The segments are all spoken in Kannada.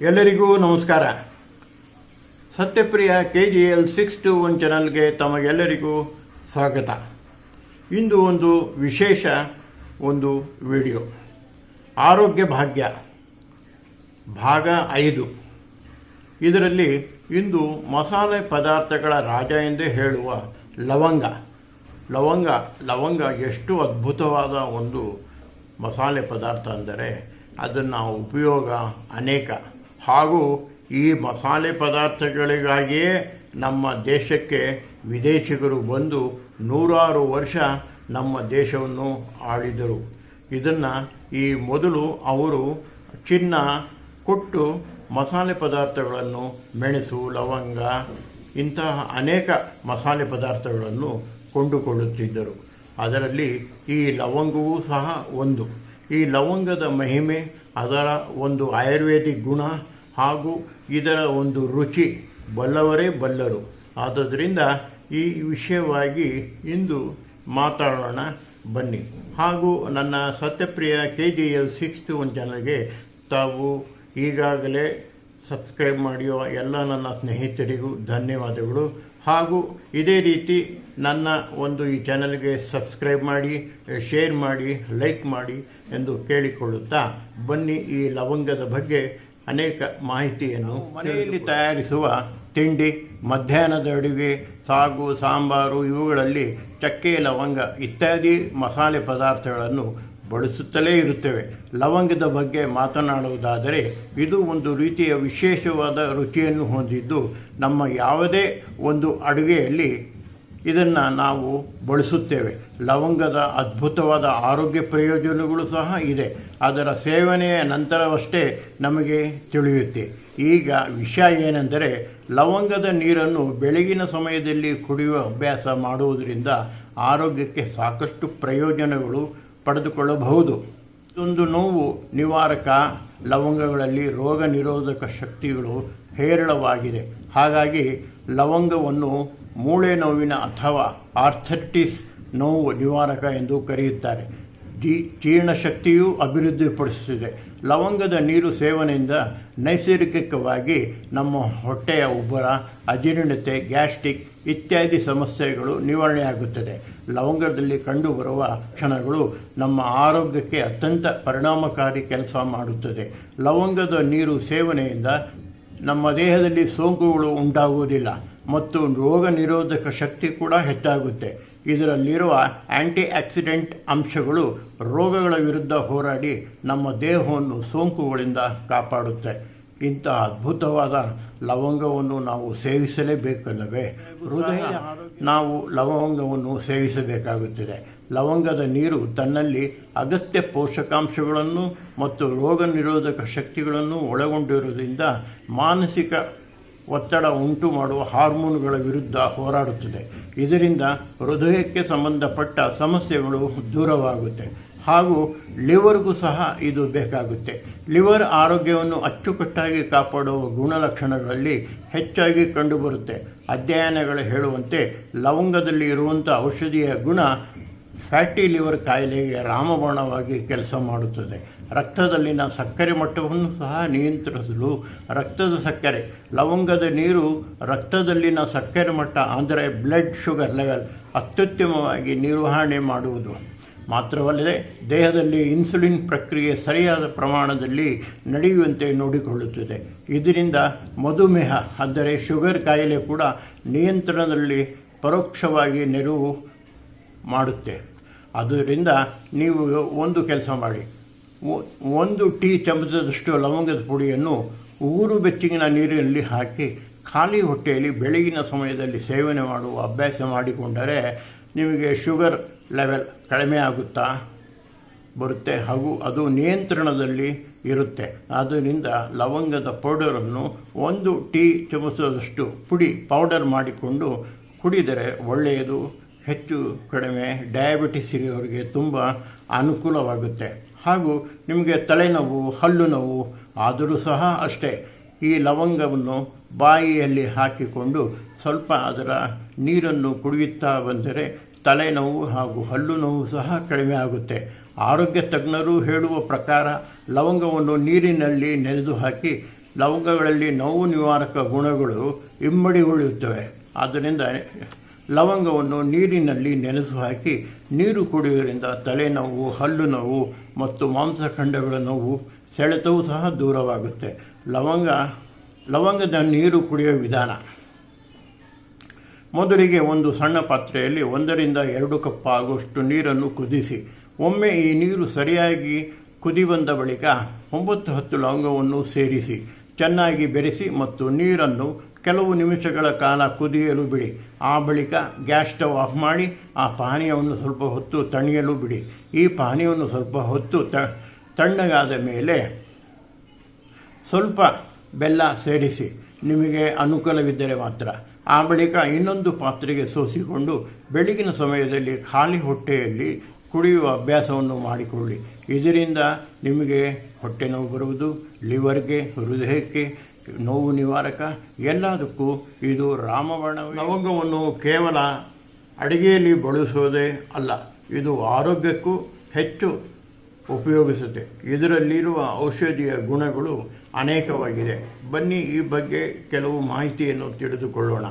ಎಲ್ಲರಿಗೂ ನಮಸ್ಕಾರ. Satyapriya K G L six two one ಚಾನಲ್ಗೆ ತಮಗೆಲ್ಲರಿಗೂ ಸ್ವಾಗತ. ಇಂದು ಒಂದು ವಿಶೇಷ ಒಂದು ವಿಡಿಯೋ. ಆರೋಗ್ಯ ಭಾಗ್ಯ, ಭಾಗ ಐದು. ಇದರಲ್ಲಿ ಇಂದು ಮಸಾಲೆ ಪದಾರ್ಥಗಳ ರಾಜ ಎಂದೇ ಹೇಳುವ ಲವಂಗ. ಲವಂಗ ಲವಂಗ ಎಷ್ಟು ಅದ್ಭುತವಾದ ಒಂದು ಮಸಾಲೆ ಪದಾರ್ಥ ಅಂದರೆ ಅದನ್ನು ಉಪಯೋಗ ಅನೇಕ. ಹಾಗೂ ಈ ಮಸಾಲೆ ಪದಾರ್ಥಗಳಿಗಾಗಿಯೇ ನಮ್ಮ ದೇಶಕ್ಕೆ ವಿದೇಶಿಗರು ಬಂದು ನೂರಾರು ವರ್ಷ ನಮ್ಮ ದೇಶವನ್ನು ಆಳಿದರು. ಇದನ್ನು ಈ ಮೊದಲು ಅವರು ಚಿನ್ನ, ಕೊಟ್ಟು ಮಸಾಲೆ ಪದಾರ್ಥಗಳನ್ನು, ಮೆಣಸು, ಲವಂಗ ಇಂತಹ ಅನೇಕ ಮಸಾಲೆ ಪದಾರ್ಥಗಳನ್ನು ಕೊಂಡುಕೊಳ್ಳುತ್ತಿದ್ದರು. ಅದರಲ್ಲಿ ಈ ಲವಂಗವೂ ಸಹ ಒಂದು. ಈ ಲವಂಗದ ಮಹಿಮೆ, ಅದರ ಒಂದು ಆಯುರ್ವೇದಿಕ್ ಗುಣ ಹಾಗೂ ಇದರ ಒಂದು ರುಚಿ ಬಲ್ಲವರೇ ಬಲ್ಲರು. ಆದ್ದರಿಂದ ಈ ವಿಷಯವಾಗಿ ಇಂದು ಮಾತಾಡೋಣ. ಬನ್ನಿ. ಹಾಗೂ ನನ್ನ Satyapriya K G L six two one ಚಾನಲ್ಗೆ ತಾವು ಈಗಾಗಲೇ ಸಬ್ಸ್ಕ್ರೈಬ್ ಮಾಡಿಯೋ ಎಲ್ಲ ನನ್ನ ಸ್ನೇಹಿತರಿಗೂ ಧನ್ಯವಾದಗಳು. ಹಾಗೂ ಇದೇ ರೀತಿ ನನ್ನ ಒಂದು ಈ ಚಾನಲ್ಗೆ ಸಬ್ಸ್ಕ್ರೈಬ್ ಮಾಡಿ, ಶೇರ್ ಮಾಡಿ, ಲೈಕ್ ಮಾಡಿ ಎಂದು ಕೇಳಿಕೊಳ್ಳುತ್ತಾ ಬನ್ನಿ ಈ ಲವಂಗದ ಬಗ್ಗೆ ಅನೇಕ ಮಾಹಿತಿಯನ್ನು ಮನೆಯಲ್ಲಿ ತಯಾರಿಸುವ ತಿಂಡಿ ಮಧ್ಯಾಹ್ನದ ಅಡುಗೆ ಸಾಗು ಸಾಂಬಾರು ಇವುಗಳಲ್ಲಿ ಚಕ್ಕೆ ಲವಂಗ ಇತ್ಯಾದಿ ಮಸಾಲೆ ಪದಾರ್ಥಗಳನ್ನು ಬಳಸುತ್ತಲೇ ಇರುತ್ತೇವೆ. ಲವಂಗದ ಬಗ್ಗೆ ಮಾತನಾಡುವುದಾದರೆ ಇದು ಒಂದು ರೀತಿಯ ವಿಶೇಷವಾದ ರುಚಿಯನ್ನು ಹೊಂದಿದ್ದು ನಮ್ಮ ಯಾವುದೇ ಒಂದು ಅಡುಗೆಯಲ್ಲಿ ಇದನ್ನು ನಾವು ಬಳಸುತ್ತೇವೆ. ಲವಂಗದ ಅದ್ಭುತವಾದ ಆರೋಗ್ಯ ಪ್ರಯೋಜನಗಳು ಸಹ ಇದೆ. ಅದರ ಸೇವನೆಯ ನಂತರವಷ್ಟೇ ನಮಗೆ ತಿಳಿಯುತ್ತೆ. ಈಗ ವಿಷಯ ಏನೆಂದರೆ, ಲವಂಗದ ನೀರನ್ನು ಬೆಳಗಿನ ಸಮಯದಲ್ಲಿ ಕುಡಿಯುವ ಅಭ್ಯಾಸ ಮಾಡುವುದರಿಂದ ಆರೋಗ್ಯಕ್ಕೆ ಸಾಕಷ್ಟು ಪ್ರಯೋಜನಗಳು ಪಡೆದುಕೊಳ್ಳಬಹುದು. ಒಂದು ನೋವು ನಿವಾರಕ ಲವಂಗಗಳಲ್ಲಿ ರೋಗ ನಿರೋಧಕ ಶಕ್ತಿಗಳು ಹೇರಳವಾಗಿದೆ. ಹಾಗಾಗಿ ಲವಂಗವನ್ನು ಮೂಳೆ ನೋವಿನ ಅಥವಾ ಆರ್ಥರ್ಟಿಸ್ ನೋವು ನಿವಾರಕ ಎಂದು ಕರೆಯುತ್ತಾರೆ. ಜೀ, ಜೀರ್ಣಶಕ್ತಿಯೂ ಅಭಿವೃದ್ಧಿಪಡಿಸುತ್ತಿದೆ. ಲವಂಗದ ನೀರು ಸೇವನೆಯಿಂದ ನೈಸರ್ಗಿಕವಾಗಿ ನಮ್ಮ ಹೊಟ್ಟೆಯ ಉಬ್ಬರ, ಅಜೀರ್ಣತೆ, ಗ್ಯಾಸ್ಟ್ರಿಕ್ ಇತ್ಯಾದಿ ಸಮಸ್ಯೆಗಳು ನಿವಾರಣೆಯಾಗುತ್ತದೆ. ಲವಂಗದಲ್ಲಿ ಕಂಡುಬರುವ ಕ್ಷಣಗಳು ನಮ್ಮ ಆರೋಗ್ಯಕ್ಕೆ ಅತ್ಯಂತ ಪರಿಣಾಮಕಾರಿ ಕೆಲಸ ಮಾಡುತ್ತದೆ. ಲವಂಗದ ನೀರು ಸೇವನೆಯಿಂದ ನಮ್ಮ ದೇಹದಲ್ಲಿ ಸೋಂಕುಗಳು ಉಂಟಾಗುವುದಿಲ್ಲ ಮತ್ತು ರೋಗ ನಿರೋಧಕ ಶಕ್ತಿ ಕೂಡ ಹೆಚ್ಚಾಗುತ್ತೆ. ಇದರಲ್ಲಿರುವ ಆಂಟಿ ಆಕ್ಸಿಡೆಂಟ್ ಅಂಶಗಳು ರೋಗಗಳ ವಿರುದ್ಧ ಹೋರಾಡಿ ನಮ್ಮ ದೇಹವನ್ನು ಸೋಂಕುಗಳಿಂದ ಕಾಪಾಡುತ್ತೆ. ಇಂತಹ ಅದ್ಭುತವಾದ ಲವಂಗವನ್ನು ನಾವು ಸೇವಿಸಲೇಬೇಕಲ್ಲವೇ? ಹೃದಯ, ನಾವು ಲವಂಗವನ್ನು ಸೇವಿಸಬೇಕಾಗುತ್ತದೆ. ಲವಂಗದ ನೀರು ತನ್ನಲ್ಲಿ ಅಗತ್ಯ ಪೋಷಕಾಂಶಗಳನ್ನು ಮತ್ತು ರೋಗ ನಿರೋಧಕ ಶಕ್ತಿಗಳನ್ನು ಒಳಗೊಂಡಿರುವುದರಿಂದ ಮಾನಸಿಕ ಒತ್ತಡ ಉಂಟು ಮಾಡುವ ಹಾರ್ಮೋನುಗಳ ವಿರುದ್ಧ ಹೋರಾಡುತ್ತದೆ. ಇದರಿಂದ ಹೃದಯಕ್ಕೆ ಸಂಬಂಧಪಟ್ಟ ಸಮಸ್ಯೆಗಳು ದೂರವಾಗುತ್ತೆ. ಹಾಗೂ ಲಿವರ್ಗೂ ಸಹ ಇದು ಬೇಕಾಗುತ್ತೆ. ಲಿವರ್ ಆರೋಗ್ಯವನ್ನು ಅಚ್ಚುಕಟ್ಟಾಗಿ ಕಾಪಾಡುವ ಗುಣಲಕ್ಷಣಗಳಲ್ಲಿ ಹೆಚ್ಚಾಗಿ ಕಂಡುಬರುತ್ತೆ. ಅಧ್ಯಯನಗಳು ಹೇಳುವಂತೆ ಲವಂಗದಲ್ಲಿ ಇರುವಂಥ ಔಷಧಿಯ ಗುಣ ಫ್ಯಾಟಿ ಲಿವರ್ ಕಾಯಿಲೆಗೆ ರಾಮಬಾಣವಾಗಿ ಕೆಲಸ ಮಾಡುತ್ತದೆ. ರಕ್ತದಲ್ಲಿನ ಸಕ್ಕರೆ ಮಟ್ಟವನ್ನು ಸಹ ನಿಯಂತ್ರಿಸಲು ರಕ್ತದ ಸಕ್ಕರೆ, ಲವಂಗದ ನೀರು ರಕ್ತದಲ್ಲಿನ ಸಕ್ಕರೆ ಮಟ್ಟ, ಅಂದರೆ ಬ್ಲಡ್ ಶುಗರ್ ಲೆವೆಲ್ ಅತ್ಯುತ್ತಮವಾಗಿ ನಿರ್ವಹಣೆ ಮಾಡುವುದು. ಮಾತ್ರವಲ್ಲದೆ ದೇಹದಲ್ಲಿ ಇನ್ಸುಲಿನ್ ಪ್ರಕ್ರಿಯೆ ಸರಿಯಾದ ಪ್ರಮಾಣದಲ್ಲಿ ನಡೆಯುವಂತೆ ನೋಡಿಕೊಳ್ಳುತ್ತದೆ. ಇದರಿಂದ ಮಧುಮೇಹ, ಅಂದರೆ ಶುಗರ್ ಕಾಯಿಲೆ ಕೂಡ ನಿಯಂತ್ರಣದಲ್ಲಿ ಪರೋಕ್ಷವಾಗಿ ನೆರವು ಮಾಡುತ್ತೆ. ಅದರಿಂದ ನೀವು ಒಂದು ಕೆಲಸ ಮಾಡಿ. ಒಂದು ಟೀ ಚಮಚದಷ್ಟು ಲವಂಗದ ಪುಡಿಯನ್ನು ಊರು ಬೆಚ್ಚಗಿನ ನೀರಿನಲ್ಲಿ ಹಾಕಿ ಖಾಲಿ ಹೊಟ್ಟೆಯಲ್ಲಿ ಬೆಳಗಿನ ಸಮಯದಲ್ಲಿ ಸೇವನೆ ಮಾಡುವ ಅಭ್ಯಾಸ ಮಾಡಿಕೊಂಡರೆ ನಿಮಗೆ ಶುಗರ್ ಲೆವೆಲ್ ಕಡಿಮೆ ಆಗುತ್ತಾ ಬರುತ್ತೆ. ಹಾಗೂ ಅದು ನಿಯಂತ್ರಣದಲ್ಲಿ ಇರುತ್ತೆ. ಆದ್ದರಿಂದ ಲವಂಗದ ಪೌಡರನ್ನು ಒಂದು ಟೀ ಚಮಚದಷ್ಟು ಪುಡಿ ಪೌಡರ್ ಮಾಡಿಕೊಂಡು ಕುಡಿದರೆ ಒಳ್ಳೆಯದು. ಹೆಚ್ಚು ಕಡಿಮೆ ಡಯಾಬಿಟಿಸ್ ಇರೋರಿಗೆ ತುಂಬ ಅನುಕೂಲವಾಗುತ್ತೆ. ಹಾಗೂ ನಿಮಗೆ ತಲೆನೋವು ಹಲ್ಲು ನೋವು ಆದರೂ ಸಹ ಅಷ್ಟೇ. ಈ ಲವಂಗವನ್ನು ಬಾಯಿಯಲ್ಲಿ ಹಾಕಿಕೊಂಡು ಸ್ವಲ್ಪ ಅದರ ನೀರನ್ನು ಕುಡಿಯುತ್ತಾ ಬಂದರೆ ತಲೆನೋವು ಹಾಗೂ ಹಲ್ಲು ನೋವು ಸಹ ಕಡಿಮೆ ಆಗುತ್ತೆ. ಆರೋಗ್ಯ ತಜ್ಞರು ಹೇಳುವ ಪ್ರಕಾರ ಲವಂಗವನ್ನು ನೀರಿನಲ್ಲಿ ನೆನೆದು ಹಾಕಿ ಲವಂಗಗಳಲ್ಲಿ ನೋವು ನಿವಾರಕ ಗುಣಗಳು ಇಮ್ಮಡಿಗೊಳ್ಳುತ್ತವೆ. ಆದ್ದರಿಂದ ಲವಂಗವನ್ನು ನೀರಿನಲ್ಲಿ ನೆನೆಸು ಹಾಕಿ ನೀರು ಕುಡಿಯುವುದರಿಂದ ತಲೆನೋವು ಹಲ್ಲು ನೋವು ಮತ್ತು ಮಾಂಸಖಂಡಗಳ ನೋವು ಸೆಳೆತವೂ ಸಹ ದೂರವಾಗುತ್ತೆ. ಲವಂಗ, ಲವಂಗದ ನೀರು ಕುಡಿಯುವ ವಿಧಾನ. ಮೊದಲಿಗೆ ಒಂದು ಸಣ್ಣ ಪಾತ್ರೆಯಲ್ಲಿ ಒಂದರಿಂದ ಎರಡು ಕಪ್ ಆಗುವಷ್ಟು ನೀರನ್ನು ಕುದಿಸಿ, ಒಮ್ಮೆ ಈ ನೀರು ಸರಿಯಾಗಿ ಕುದಿ ಬಂದ ಬಳಿಕ ಒಂಬತ್ತು ಹತ್ತು ಲವಂಗವನ್ನು ಸೇರಿಸಿ, ಚೆನ್ನಾಗಿ ಬೆರೆಸಿ ಮತ್ತು ನೀರನ್ನು ಕೆಲವು ನಿಮಿಷಗಳ ಕಾಲ ಕುದಿಯಲು ಬಿಡಿ. ಆ ಬಳಿಕ ಗ್ಯಾಸ್ ಸ್ಟವ್ ಆಫ್ ಮಾಡಿ, ಆ ಪಾನೀಯವನ್ನು ಸ್ವಲ್ಪ ಹೊತ್ತು ತಣಿಯಲು ಬಿಡಿ. ಈ ಪಾನೀಯವನ್ನು ಸ್ವಲ್ಪ ಹೊತ್ತು ತಣ್ಣಗಾದ ಮೇಲೆ ಸ್ವಲ್ಪ ಬೆಲ್ಲ ಸೇರಿಸಿ. ನಿಮಗೆ ಅನುಕೂಲವಿದ್ದರೆ ಮಾತ್ರ. ಆ ಬಳಿಕ ಇನ್ನೊಂದು ಪಾತ್ರೆಗೆ ಸೋಸಿಕೊಂಡು ಬೆಳಗಿನ ಸಮಯದಲ್ಲಿ ಖಾಲಿ ಹೊಟ್ಟೆಯಲ್ಲಿ ಕುಡಿಯುವ ಅಭ್ಯಾಸವನ್ನು ಮಾಡಿಕೊಳ್ಳಿ. ಇದರಿಂದ ನಿಮಗೆ ಹೊಟ್ಟೆ ನೋವು ಬರುವುದು, ಲಿವರ್ಗೆ, ಹೃದಯಕ್ಕೆ ನೋವು ನಿವಾರಕ. ಎಲ್ಲದಕ್ಕೂ ಇದು ರಾಮವರ್ಣ ಲವಂಗವನ್ನು ಕೇವಲ ಅಡಿಗೆಯಲ್ಲಿ ಬಳಸುವುದೇ ಅಲ್ಲ, ಇದು ಆರೋಗ್ಯಕ್ಕೂ ಹೆಚ್ಚು ಉಪಯೋಗಿಸುತ್ತೆ. ಇದರಲ್ಲಿರುವ ಔಷಧಿಯ ಗುಣಗಳು ಅನೇಕವಾಗಿದೆ. ಬನ್ನಿ ಈ ಬಗ್ಗೆ ಕೆಲವು ಮಾಹಿತಿಯನ್ನು ತಿಳಿದುಕೊಳ್ಳೋಣ.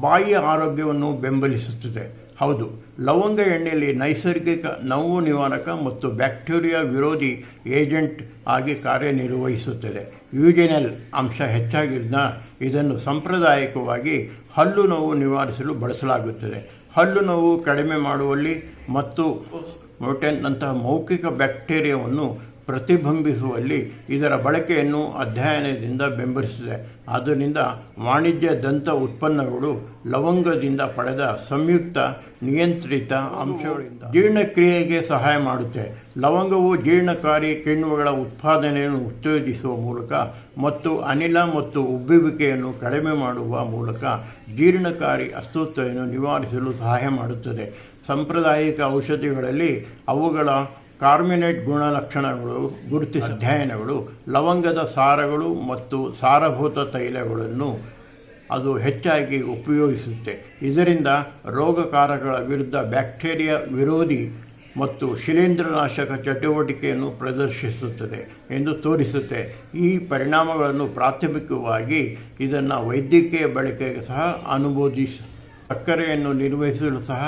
ಬಾಯಿಯ ಆರೋಗ್ಯವನ್ನು ಬೆಂಬಲಿಸುತ್ತದೆ. ಹೌದು. ಲವಂಗ ಎಣ್ಣೆಯಲ್ಲಿ ನೈಸರ್ಗಿಕ ನೋವು ನಿವಾರಕ ಮತ್ತು ಬ್ಯಾಕ್ಟೀರಿಯಾ ವಿರೋಧಿ ಏಜೆಂಟ್ ಆಗಿ ಕಾರ್ಯನಿರ್ವಹಿಸುತ್ತದೆ. ಯೂಜೆನಲ್ ಅಂಶ ಹೆಚ್ಚಾಗಿದ್ದ ಇದನ್ನು ಸಾಂಪ್ರದಾಯಿಕವಾಗಿ ಹಲ್ಲು ನೋವು ನಿವಾರಿಸಲು ಬಳಸಲಾಗುತ್ತದೆ. ಹಲ್ಲು ನೋವು ಕಡಿಮೆ ಮಾಡುವಲ್ಲಿ ಮತ್ತು ಮೊಟೆನ್ನಂತಹ ಮೌಖಿಕ ಬ್ಯಾಕ್ಟೀರಿಯಾವನ್ನು ಪ್ರತಿಬಿಂಬಿಸುವಲ್ಲಿ ಇದರ ಬಳಕೆಯನ್ನು ಅಧ್ಯಯನದಿಂದ ಬೆಂಬಲಿಸಿದೆ. ಆದ್ದರಿಂದ ವಾಣಿಜ್ಯ ದಂತ ಉತ್ಪನ್ನಗಳು ಲವಂಗದಿಂದ ಪಡೆದ ಸಂಯುಕ್ತ, ನಿಯಂತ್ರಿತ ಅಂಶಗಳಿಂದ ಜೀರ್ಣಕ್ರಿಯೆಗೆ ಸಹಾಯ ಮಾಡುತ್ತೆ. ಲವಂಗವು ಜೀರ್ಣಕಾರಿ ಕಿಣ್ವಗಳ ಉತ್ಪಾದನೆಯನ್ನು ಉತ್ತೇಜಿಸುವ ಮೂಲಕ ಮತ್ತು ಅನಿಲ ಮತ್ತು ಉಬ್ಬುವಿಕೆಯನ್ನು ಕಡಿಮೆ ಮಾಡುವ ಮೂಲಕ ಜೀರ್ಣಕಾರಿ ಅಸ್ತಿತ್ವವನ್ನು ನಿವಾರಿಸಲು ಸಹಾಯ ಮಾಡುತ್ತದೆ. ಸಾಂಪ್ರದಾಯಿಕ ಔಷಧಿಗಳಲ್ಲಿ ಅವುಗಳ ಕಾರ್ಮಿನೇಟ್ ಗುಣಲಕ್ಷಣಗಳು ಗುರುತಿಸ ಅಧ್ಯಯನಗಳು ಲವಂಗದ ಸಾರಗಳು ಮತ್ತು ಸಾರಭೂತ ತೈಲಗಳನ್ನು ಅದು ಹೆಚ್ಚಾಗಿ ಉಪಯೋಗಿಸುತ್ತೆ. ಇದರಿಂದ ರೋಗಕಾರಗಳ ವಿರುದ್ಧ ಬ್ಯಾಕ್ಟೀರಿಯಾ ವಿರೋಧಿ ಮತ್ತು ಶಿಲೀಂಧ್ರನಾಶಕ ಚಟುವಟಿಕೆಯನ್ನು ಪ್ರದರ್ಶಿಸುತ್ತದೆ ಎಂದು ತೋರಿಸುತ್ತೆ. ಈ ಪರಿಣಾಮಗಳನ್ನು ಪ್ರಾಥಮಿಕವಾಗಿ ಇದನ್ನು ವೈದ್ಯಕೀಯ ಬಳಕೆಗೆ ಸಹ ಅನುಮೋದಿಸ ಸಕ್ಕರೆಯನ್ನು ನಿರ್ವಹಿಸಲು ಸಹ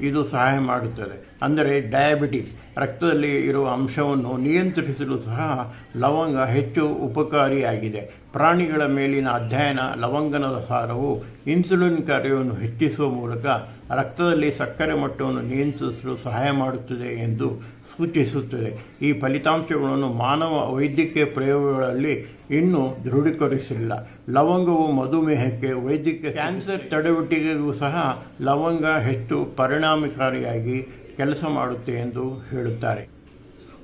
ಇದು ಸಹಾಯ ಮಾಡುತ್ತದೆ. ಅಂದರೆ ಡಯಾಬಿಟಿಸ್ ರಕ್ತದಲ್ಲಿ ಇರುವ ಅಂಶವನ್ನು ನಿಯಂತ್ರಿಸಲು ಸಹ ಲವಂಗ ಹೆಚ್ಚು ಉಪಕಾರಿಯಾಗಿದೆ. ಪ್ರಾಣಿಗಳ ಮೇಲಿನ ಅಧ್ಯಯನ ಲವಂಗನದ ಸಾರವು ಇನ್ಸುಲಿನ್ ಕಾರ್ಯವನ್ನು ಹೆಚ್ಚಿಸುವ ಮೂಲಕ ರಕ್ತದಲ್ಲಿ ಸಕ್ಕರೆ ಮಟ್ಟವನ್ನು ನಿಯಂತ್ರಿಸಲು ಸಹಾಯ ಮಾಡುತ್ತದೆ ಎಂದು ಸೂಚಿಸುತ್ತದೆ. ಈ ಫಲಿತಾಂಶಗಳನ್ನು ಮಾನವ ವೈದ್ಯಕೀಯ ಪ್ರಯೋಗಗಳಲ್ಲಿ ಇನ್ನೂ ದೃಢೀಕರಿಸಿಲ್ಲ. ಲವಂಗವು ಮಧುಮೇಹಕ್ಕೆ ವೈದ್ಯಕೀಯ ಕ್ಯಾನ್ಸರ್ ತಡೆಗಟ್ಟಿಗೆಗೂ ಸಹ ಲವಂಗ ಹೆಚ್ಚು ಪರಿಣಾಮಕಾರಿಯಾಗಿ ಕೆಲಸ ಮಾಡುತ್ತೆ ಎಂದು ಹೇಳುತ್ತಾರೆ.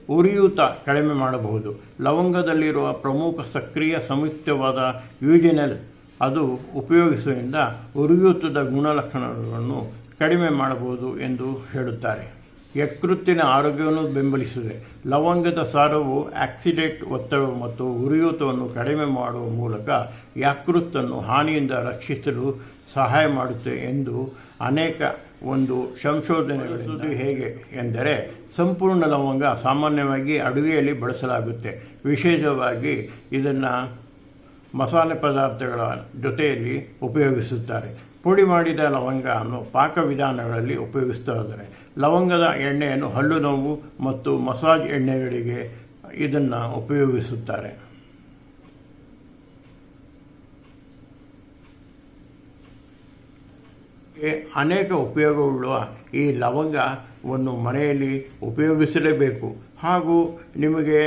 ಉರಿಯೂತ ಕಡಿಮೆ ಮಾಡಬಹುದು. ಲವಂಗದಲ್ಲಿರುವ ಪ್ರಮುಖ ಸಕ್ರಿಯ ಸಂಯುಕ್ತವಾದ ಯೂಜಿನಲ್ ಅದು ಉಪಯೋಗಿಸುವುದರಿಂದ ಉರಿಯೂತದ ಗುಣಲಕ್ಷಣಗಳನ್ನು ಕಡಿಮೆ ಮಾಡಬಹುದು ಎಂದು ಹೇಳುತ್ತಾರೆ. ಯಕೃತ್ತಿನ ಆರೋಗ್ಯವನ್ನು ಬೆಂಬಲಿಸಿದೆ ಲವಂಗದ ಸಾರವು ಆಕ್ಸಿಡೇಟ್ ಒತ್ತಡ ಮತ್ತು ಉರಿಯೂತವನ್ನು ಕಡಿಮೆ ಮಾಡುವ ಮೂಲಕ ಯಕೃತ್ತನ್ನು ಹಾನಿಯಿಂದ ರಕ್ಷಿಸಲು ಸಹಾಯ ಮಾಡುತ್ತೆ ಎಂದು ಅನೇಕ ಒಂದು ಸಂಶೋಧನೆಗಳು ಹೇಗೆ ಎಂದರೆ, ಸಂಪೂರ್ಣ ಲವಂಗ ಸಾಮಾನ್ಯವಾಗಿ ಅಡುಗೆಯಲ್ಲಿ ಬಳಸಲಾಗುತ್ತೆ. ವಿಶೇಷವಾಗಿ ಇದನ್ನು ಮಸಾಲೆ ಪದಾರ್ಥಗಳ ಜೊತೆಯಲ್ಲಿ ಉಪಯೋಗಿಸುತ್ತಾರೆ. ಪುಡಿ ಮಾಡಿದ ಲವಂಗವನ್ನು ಪಾಕವಿಧಾನಗಳಲ್ಲಿ ಉಪಯೋಗಿಸ್ತಾ ಇದ್ದಾರೆ ಲವಂಗದ ಎಣ್ಣೆಯನ್ನು ಹಲ್ಲು ನೋವು ಮತ್ತು ಮಸಾಜ್ ಎಣ್ಣೆಗಳಿಗೆ ಇದನ್ನು ಉಪಯೋಗಿಸುತ್ತಾರೆ. ಅನೇಕ ಉಪಯೋಗವುಳ್ಳ ಈ ಲವಂಗವನ್ನು ಮನೆಯಲ್ಲಿ ಉಪಯೋಗಿಸಲೇಬೇಕು. ಹಾಗೂ ನಿಮಗೆ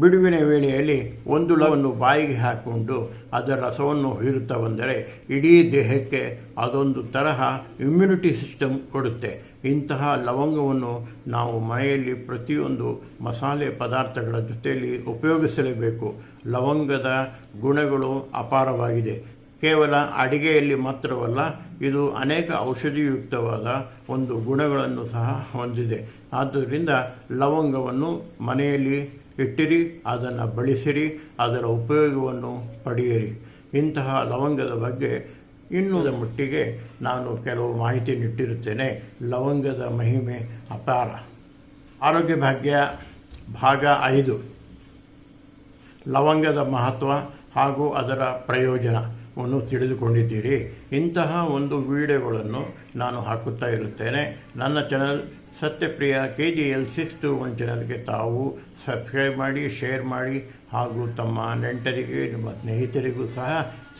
ಬಿಡುವಿನ ವೇಳೆಯಲ್ಲಿ ಒಂದು ಲವನ್ನು ಬಾಯಿಗೆ ಹಾಕಿಕೊಂಡು ಅದರ ರಸವನ್ನು ಹೀರುತ್ತಾ ಬಂದರೆ ಇಡೀ ದೇಹಕ್ಕೆ ಅದೊಂದು ತರಹ ಇಮ್ಯುನಿಟಿ ಸಿಸ್ಟಮ್ ಕೊಡುತ್ತೆ. ಇಂತಹ ಲವಂಗವನ್ನು ನಾವು ಮನೆಯಲ್ಲಿ ಪ್ರತಿಯೊಂದು ಮಸಾಲೆ ಪದಾರ್ಥಗಳ ಜೊತೆಯಲ್ಲಿ ಉಪಯೋಗಿಸಲೇಬೇಕು. ಲವಂಗದ ಗುಣಗಳು ಅಪಾರವಾಗಿದೆ. ಕೇವಲ ಅಡಿಗೆಯಲ್ಲಿ ಮಾತ್ರವಲ್ಲ, ಇದು ಅನೇಕ ಔಷಧಿಯುಕ್ತವಾದ ಒಂದು ಗುಣಗಳನ್ನು ಸಹ ಹೊಂದಿದೆ. ಆದ್ದರಿಂದ ಲವಂಗವನ್ನು ಮನೆಯಲ್ಲಿ ಇಟ್ಟಿರಿ, ಅದನ್ನು ಬಳಸಿರಿ, ಅದರ ಉಪಯೋಗವನ್ನು ಪಡೆಯಿರಿ. ಇಂತಹ ಲವಂಗದ ಬಗ್ಗೆ ಇನ್ನುದ ಮಟ್ಟಿಗೆ ನಾನು ಕೆಲವು ಮಾಹಿತಿ ನೀಟ್ಟಿರುತ್ತೇನೆ ಲವಂಗದ ಮಹಿಮೆ ಅಪಾರ. ಆರೋಗ್ಯ ಭಾಗ್ಯ ಭಾಗ ಐದು. ಲವಂಗದ ಮಹತ್ವ ಹಾಗೂ ಅದರ ಪ್ರಯೋಜನವನ್ನು ತಿಳಿದುಕೊಂಡಿದ್ದೀರಿ. ಇಂತಹ ಒಂದು ವಿಡಿಯೋಗಳನ್ನು ನಾನು ಹಾಕುತ್ತಾ ಇರುತ್ತೇನೆ. ನನ್ನ channel Satyapriya K G L six two one ಚಾನಲ್ಗೆ ತಾವು ಸಬ್ಸ್ಕ್ರೈಬ್ ಮಾಡಿ, ಶೇರ್ ಮಾಡಿ ಹಾಗೂ ತಮ್ಮ ನೆಂಟರಿಗೆ, ನಿಮ್ಮ ಸ್ನೇಹಿತರಿಗೂ ಸಹ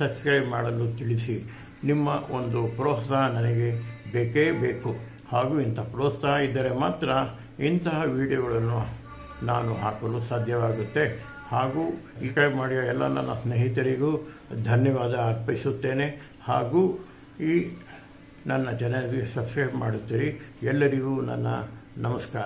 ಸಬ್ಸ್ಕ್ರೈಬ್ ಮಾಡಲು ತಿಳಿಸಿ. ನಿಮ್ಮ ಒಂದು ಪ್ರೋತ್ಸಾಹ ನನಗೆ ಬೇಕೇ ಬೇಕು. ಹಾಗೂ ಇಂಥ ಪ್ರೋತ್ಸಾಹ ಇದ್ದರೆ ಮಾತ್ರ ಇಂತಹ ವಿಡಿಯೋಗಳನ್ನು ನಾನು ಹಾಕಲು ಸಾಧ್ಯವಾಗುತ್ತೆ. ಹಾಗೂ ಈ ಕಡೆ ಮಾಡಿದ ಎಲ್ಲ ನನ್ನ ಸ್ನೇಹಿತರಿಗೂ ಧನ್ಯವಾದ ಅರ್ಪಿಸುತ್ತೇನೆ. ಹಾಗೂ ಈ ನನ್ನ ಜನರಿಗೆ ಸಬ್ಸ್ಕ್ರೈಬ್ ಮಾಡುತ್ತೀರಿ. ಎಲ್ಲರಿಗೂ ನನ್ನ ನಮಸ್ಕಾರ.